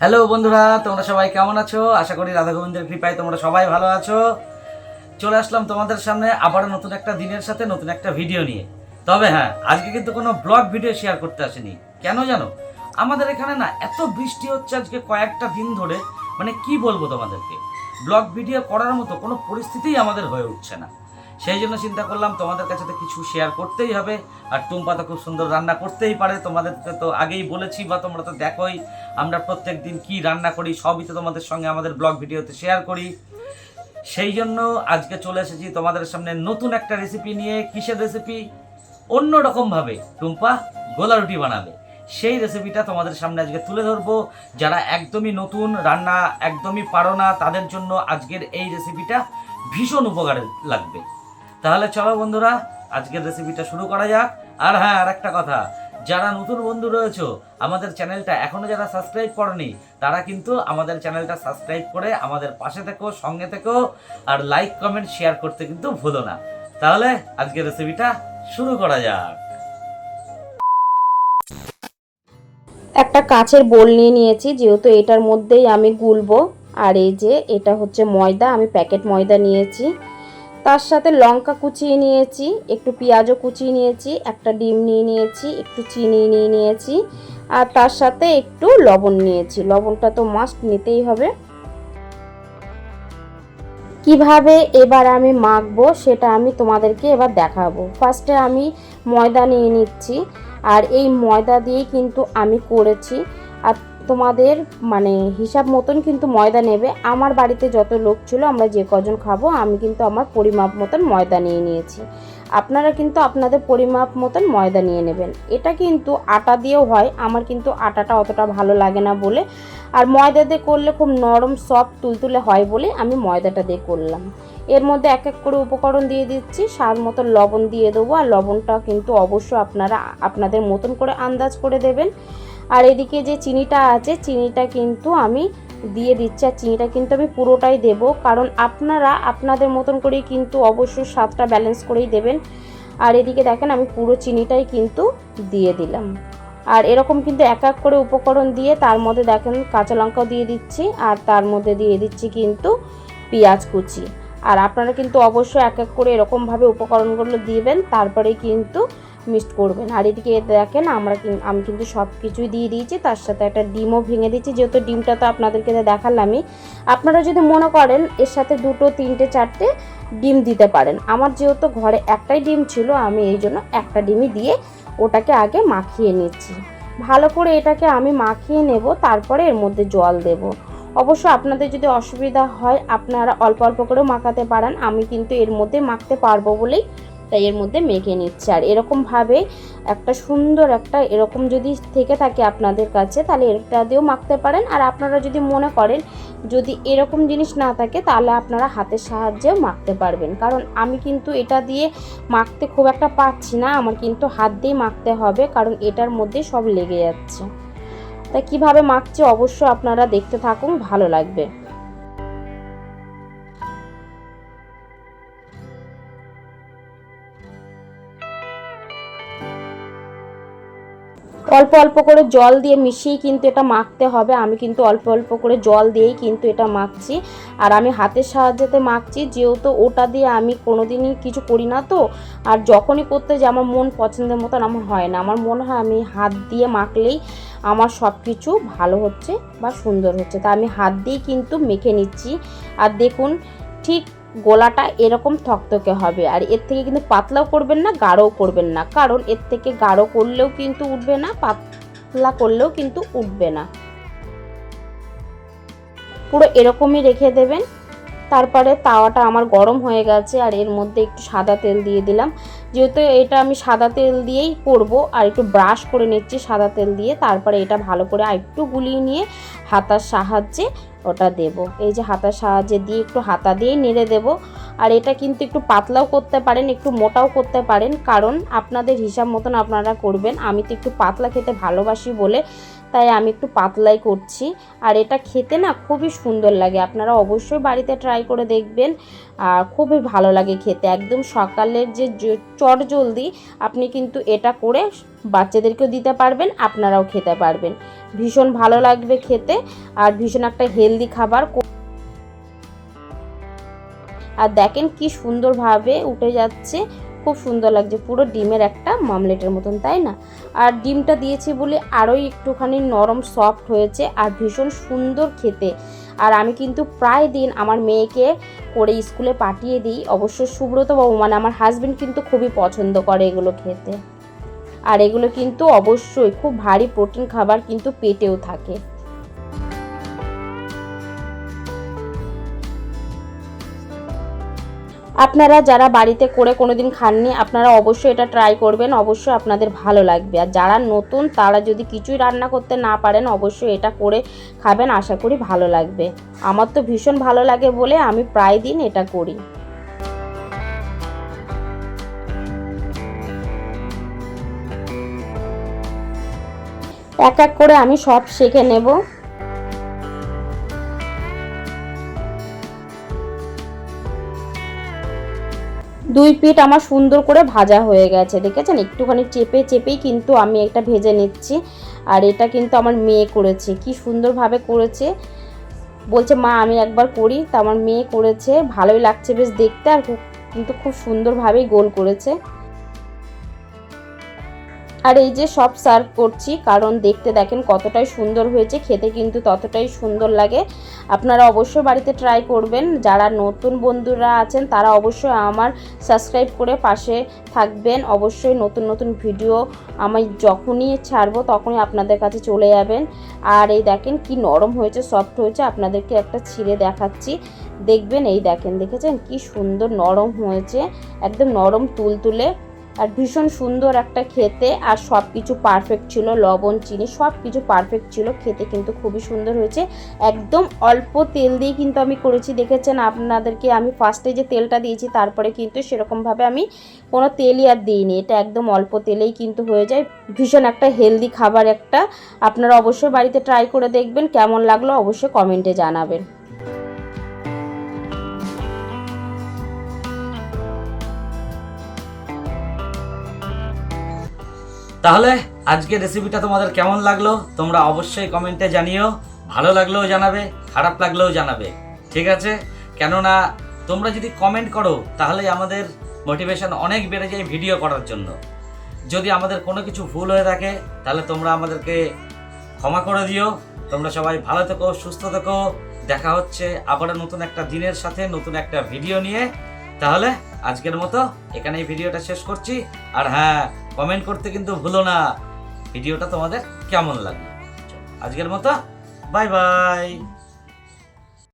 Hello বন্ধুরা, তোমরা সবাই কেমন আছো? আশা করি রাধা গোবিন্দের কৃপায় তোমরা সবাই ভালো আছো। চলে আসলাম তোমাদের সামনে আবারও নতুন একটা দিনের সাথে নতুন একটা ভিডিও নিয়ে। তবে হ্যাঁ আজকে কিন্তু কোনো ব্লগ ভিডিও শেয়ার করতে আসেনি। কেন জানো? আমাদের এখানে না, এত বৃষ্টি হচ্ছে আজকে কয়েকটা দিন ধরে। মানে কি বলব তোমাদেরকে? ব্লগ ভিডিও করার মতো কোনো পরিস্থিতিই আমাদের হয়ে উঠছে না। সেই জন্য চিন্তা করলাম তোমাদের কাছে তো কিছু শেয়ার করতেই হবে। আর টুম্পা তো খুব সুন্দর রান্না করতেই পারে। তোমাদেরকে তো আগেই বলেছি বা তোমরা তো দেখোই, আমরা প্রত্যেক দিন কী রান্না করি সবই তো তোমাদের সঙ্গে আমাদের ব্লগ ভিডিওতে শেয়ার করি। সেই জন্য আজকে চলে এসেছি তোমাদের সামনে নতুন একটা রেসিপি নিয়ে। কিসের রেসিপি অন্য রকমভাবে টুম্পা গোলা রুটি বানাবে। সেই রেসিপিটা তোমাদের সামনে আজকে তুলে ধরবো। যারা একদমই নতুন, রান্না একদমই পারো না, তাদের জন্য আজকের এই রেসিপিটা ভীষণ উপকারে লাগবে। তাহলে চলো বন্ধুরা, আজকের রেসিপিটা শুরু করা যাক। আর হ্যাঁ আর একটা কথা, যারা নতুন বন্ধু রয়েছে, আমাদের চ্যানেলটা এখনও যারা সাবস্ক্রাইব করনি, তারা কিন্তু আমাদের চ্যানেলটা সাবস্ক্রাইব করে আমাদের পাশে থেকো, সঙ্গে থেকো, আর লাইক কমেন্ট শেয়ার করতে কিন্তু ভুলো না। তাহলে আজকের রেসিপিটা শুরু করা যাক। একটা কাচের বোল নিয়ে নিয়েছি, যেহেতু এটার মধ্যেই আমি গুলবো। আর এই যে, এটা হচ্ছে ময়দা, আমি প্যাকেট ময়দা নিয়েছি। তার সাথে লঙ্কা কুচিয়ে নিয়েছি, একটু পেঁয়াজও কুচিয়ে নিয়েছি, একটা ডিম নিয়ে নিয়েছি, একটু চিনি নিয়ে নিয়েছি, আর তার সাথে একটু লবণ নিয়েছি। লবণটা তো মাস্ট নিতেই হবে। কীভাবে এবার আমি মাখবো সেটা আমি তোমাদেরকে এবার দেখাবো। ফার্স্টে আমি ময়দা নিয়ে নিচ্ছি, আর এই ময়দা দিয়েই কিন্তু আমি করেছি। আর তোমাদের মানে হিসাব মতন কিন্তু ময়দা নেবে। আমার বাড়িতে যত লোক ছিল, আমরা যে কজন খাব, আমি কিন্তু আমার পরিমাপ মতন ময়দা নিয়ে নিয়েছি। আপনারা কিন্তু আপনাদের পরিমাপ মতন ময়দা নিয়ে নেবেন। এটা কিন্তু আটা দিয়েও হয়, আমার কিন্তু আটাটা অতটা ভালো লাগে না বলে। আর ময়দা দিয়ে করলে খুব নরম সফট তুলতুলে হয় বলে আমি ময়দাটা দিয়ে করলাম। এর মধ্যে এক এক করে উপকরণ দিয়ে দিচ্ছি, স্বাদ মতো লবণ দিয়ে দেবো। আর লবণটা কিন্তু অবশ্য আপনারা, আপনাদের মতন করে আন্দাজ করে দেবেন। আর এদিকে যে চিনিটা আছে, চিনিটা কিন্তু আমি দিয়ে দিচ্ছি। আর চিনিটা কিন্তু আমি পুরোটাই দেব। কারণ আপনারা আপনাদের মতন করেই কিন্তু অবশ্যই স্বাদটা ব্যালেন্স করেই দেবেন। আর এদিকে দেখেন, আমি পুরো চিনিটাই কিন্তু দিয়ে দিলাম। আর এরকম কিন্তু এক এক করে উপকরণ দিয়ে তার মধ্যে দেখেন, কাঁচা লঙ্কাও দিয়ে দিচ্ছি। আর তার মধ্যে দিয়ে দিচ্ছি কিন্তু পেঁয়াজ কুচি। আর আপনারা কিন্তু অবশ্যই এক এক করে এরকমভাবে উপকরণগুলো দিবেন। তারপরে কিন্তু মিক্সড করবেন। আর এদিকে দেখেন, আমরা আমি কিন্তু সব কিছুই দিয়ে দিয়েছি। তার সাথে একটা ডিমও ভেঙে দিচ্ছি যেহেতু ডিমটা তো আপনাদেরকে দেখালামই, আপনারা যদি মনে করেন, এর সাথে দুটো, তিনটে, চারটে ডিম দিতে পারেন। আমার যেহেতু ঘরে একটাই ডিম ছিল, আমি এই জন্য একটা ডিমই দিয়ে ওটাকে আগে মাখিয়ে নিচ্ছি। ভালো করে এটাকে আমি মাখিয়ে নেব, তারপরে এর মধ্যে জল দেব। অবশ্য আপনাদের যদি অসুবিধা হয়, আপনারা অল্প অল্প করেও মাখাতে পারেন। আমি কিন্তু এর মধ্যে মাখতে পারব বলেই তাই এর মধ্যে মেখে নিচ্ছে। আর এরকমভাবে একটা সুন্দর একটা এরকম যদি থেকে থাকে আপনাদের কাছে, তাহলে এটা দিয়েও মাখতে পারেন। আর আপনারা যদি মনে করেন যদি এরকম জিনিস না থাকে, তাহলে আপনারা হাতের সাহায্যেও মাখতে পারবেন। কারণ আমি কিন্তু এটা দিয়ে মাখতে খুব একটা পাচ্ছি না, আমার কিন্তু হাত দিয়ে মাখতে হবে, কারণ এটার মধ্যে সব লেগে যাচ্ছে। তাই কীভাবে মাখছে অবশ্য আপনারা দেখতে থাকুন, ভালো লাগবে। অল্প অল্প করে জল দিয়ে মিশিয়ে কিন্তু এটা মাখতে হবে। আমি কিন্তু অল্প অল্প করে জল দিয়েই কিন্তু এটা মাখছি। আর আমি হাতের সাহায্যেতে মাখছি, যেহেতু ওটা দিয়ে আমি কোনোদিনই কিছু করি না তো। আর যখনই করতে যে আমার মন পছন্দের মতন আমার হয় না। আমার মনে হয় আমি হাত দিয়ে মাখলেই আমার সব কিছু ভালো হচ্ছে বা সুন্দর হচ্ছে। তা আমি হাত দিয়েই কিন্তু মেখে নিচ্ছি। আর দেখুন, ঠিক গোলাটা এরকম থকথকে হবে। আর এর থেকে কিন্তু পাতলাও করবেন না, গাঢ়ও করবেন না। কারণ এর থেকে গাঢ় করলেও কিন্তু উঠবে না, পাতলা করলেও কিন্তু উঠবে না। পুরো এরকমই রেখে দেবেন। তারপরে তাওয়াটা আমার গরম হয়ে গেছে, আর এর মধ্যে একটু সাদা তেল দিয়ে দিলাম। যেহেতু এটা আমি সাদা তেল দিয়েই করব, আর একটু ব্রাশ করে নিচ্ছি সাদা তেল দিয়ে, তারপরে এটা ভালো করে একটু গুলিয়ে নিয়ে হাতার সাহায্যে ওটা দেব। এই যে হাতার সাহায্যে দিয়ে একটু হাতা দিয়ে নেড়ে দেব। আর এটা কিন্তু একটু পাতলাও করতে পারেন, একটু মোটাও করতে পারেন, কারণ আপনাদের হিসাব মতন আপনারা করবেন। আমি তো একটু পাতলা খেতে ভালোবাসি বলে তাই আমি একটু পাতলাই করছি। আর এটা খেতে না খুবই সুন্দর লাগে। আপনারা অবশ্যই বাড়িতে ট্রাই করে দেখবেন। আর খুবই ভালো লাগে খেতে। একদম সকালের যে চট জলদি আপনি কিন্তু এটা করে বাচ্চাদেরকেও দিতে পারবেন, আপনারাও খেতে পারবেন। ভীষণ ভালো লাগবে খেতে। আর ভীষণ একটা হেলদি খাবার। আর দেখেন কি সুন্দরভাবে উঠে যাচ্ছে। খুব সুন্দর লাগছে, পুরো ডিমের একটা মামলেটের মতন, তাই না? আর ডিমটা দিয়েছি বলে আরোই একটুখানি নরম সফট হয়েছে আর ভীষণ সুন্দর খেতে। আর আমি কিন্তু প্রায় দিন আমার মেয়েকে করে স্কুলে পাঠিয়ে দিই, অবশ্য সুব্রত বাবু মানে আমার হাজব্যান্ড কিন্তু খুবই পছন্দ করে এগুলো খেতে। আর এগুলো কিন্তু অবশ্যই খুব ভারী প্রোটিন খাবার কিন্তু পেটেও থাকে। আপনারা যারা বাড়িতে করে কোনোদিন খাননি, আপনারা অবশ্যই এটা ট্রাই করবেন, অবশ্যই আপনাদের ভালো লাগবে। আর যারা নতুন, তারা যদি কিছুই রান্না করতে না পারেন, অবশ্যই এটা করে খাবেন, আশা করি ভালো লাগবে। আমার তো ভীষণ ভালো লাগে বলে আমি প্রায় দিন এটা করি। এক এক করে আমি সব শেখে নেব। দুই পিঠ আমার সুন্দর করে ভাজা হয়ে গেছে, দেখেছেন? একটুখানি চেপে চেপেই কিন্তু আমি এটা ভেজে নিচ্ছি। আর এটা কিন্তু আমার মেয়ে করেছে। কি সুন্দরভাবে করেছে। বলছে, মা, আমি একবার করি। তা আমার মেয়ে করেছে। ভালোই লাগছে বেশ দেখতে। আর কিন্তু খুব সুন্দরভাবেই গোল করেছে। আর এই যে সব সার্ভ করছি, কারণ দেখতে দেখেন কতটাই সুন্দর হয়েছে, খেতে কিন্তু ততটাই সুন্দর লাগে। আপনারা অবশ্যই বাড়িতে ট্রাই করবেন। যারা নতুন বন্ধুরা আছেন, তারা অবশ্যই আমার সাবস্ক্রাইব করে পাশে থাকবেন। অবশ্যই নতুন নতুন ভিডিও আমি যখনই ছাড়বো, তখনই আপনাদের কাছে চলে যাবেন। আর এই দেখেন কি নরম হয়েছে সফট হয়েছে, আপনাদেরকে একটা ছিঁড়ে দেখাচ্ছি। দেখবেন, এই দেখেন, দেখেছেন? কি সুন্দর নরম হয়েছে, একদম নরম তুলতুলে। আর ভীষণ সুন্দর একটা খেতে, আর সব কিছু পারফেক্ট ছিল, লবণ, চিনি সব কিছু পারফেক্ট ছিল, খেতে কিন্তু খুবই সুন্দর হয়েছে। একদম অল্প তেল দিয়ে কিন্তু আমি করেছি, দেখেছেন আপনাদেরকে? আমি ফার্স্টে যে তেলটা দিয়েছি, তারপরে কিন্তু সেরকমভাবে আমি কোনো তেলই আর দিইনি। এটা একদম অল্প তেলেই কিন্তু হয়ে যায়। ভীষণ একটা হেলদি খাবার একটা। আপনারা অবশ্যই বাড়িতে ট্রাই করে দেখবেন, কেমন লাগল অবশ্যই কমেন্টে জানাবেন। তাহলে আজকের রেসিপিটা তোমাদের কেমন লাগল? তোমরা অবশ্যই কমেন্টে জানিও। ভালো লাগলেও জানাবে, খারাপ লাগলেও জানাবে। ঠিক আছে? কেননা তোমরা যদি কমেন্ট করো, তাহলে আমাদের মোটিভেশন অনেক বেড়ে যায় ভিডিও করার জন্য। যদি আমাদের কোনো কিছু ভুল হয়ে থাকে, তাহলে তোমরা আমাদেরকে ক্ষমা করে দিও। তোমরা সবাই ভালো থেকো, সুস্থ থেকো। দেখা হচ্ছে আবার নতুন একটা দিনের সাথে, নতুন একটা ভিডিও নিয়ে। তাহলে আজকের মতো এখানেই ভিডিওটা শেষ করছি। আর হ্যাঁ কমেন্ট করতে কিন্তু ভুলো না। ভিডিওটা তোমাদের কেমন লাগল? আজকের মতো বাই বাই।